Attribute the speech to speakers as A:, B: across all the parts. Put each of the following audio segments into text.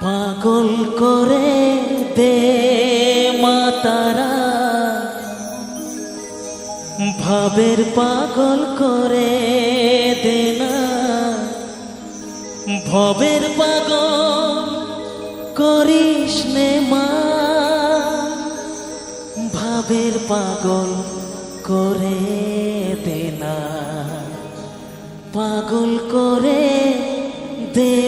A: পাগল করে দে মাতারা। ভাবের পাগল করে দে না। ভবের পাগল করিস নে মা। ভাবের পাগল করে দে না। পাগল করে দে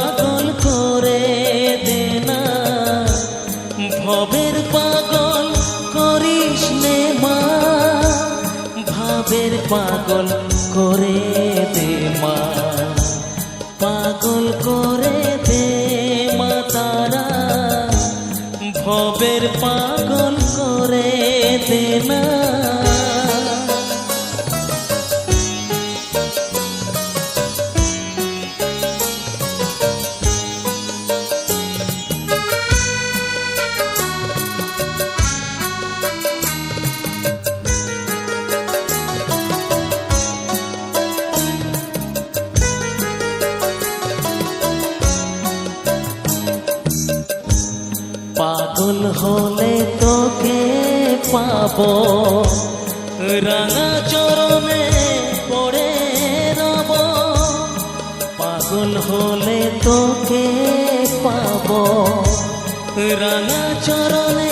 A: ভাবের পাগল করে দে মা। পাগল করে দে মা তারা। ভবের পাগল করে দে না। হলে তোকে পাব। রাঙা চরণে পড়ে রব। পাগল হলে তোকে পাব। রাঙা চরণে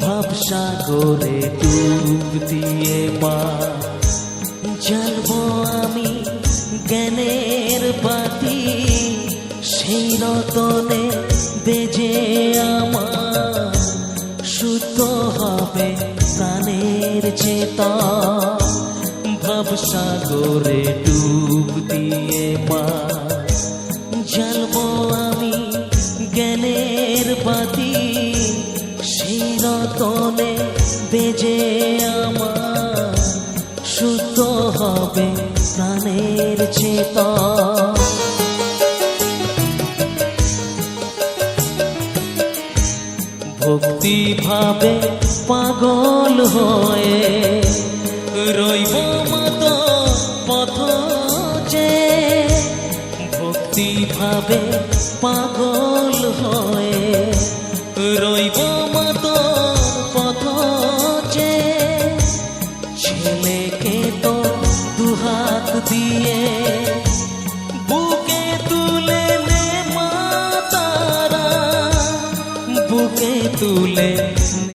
A: ভাবসাগরে ডুব দিয়ে মা জ্বালবো আমি জ্ঞানের বাতি সেই রতনে বেজে আমার। শুদ্ধ হবে প্রাণের চেতা। ভাবসাগরে ডুব দিয়ে মা জ্বালবো আমি জ্ঞানের বাতি রতনে বেজে আমার শুদ্ধ হবে প্রাণের চেতা ভক্তি ভাবে পাগল হয়ে রইব মত পথ যে। ভক্তি ভাবে পাগল হয়ে ছেলেকে দিয়ে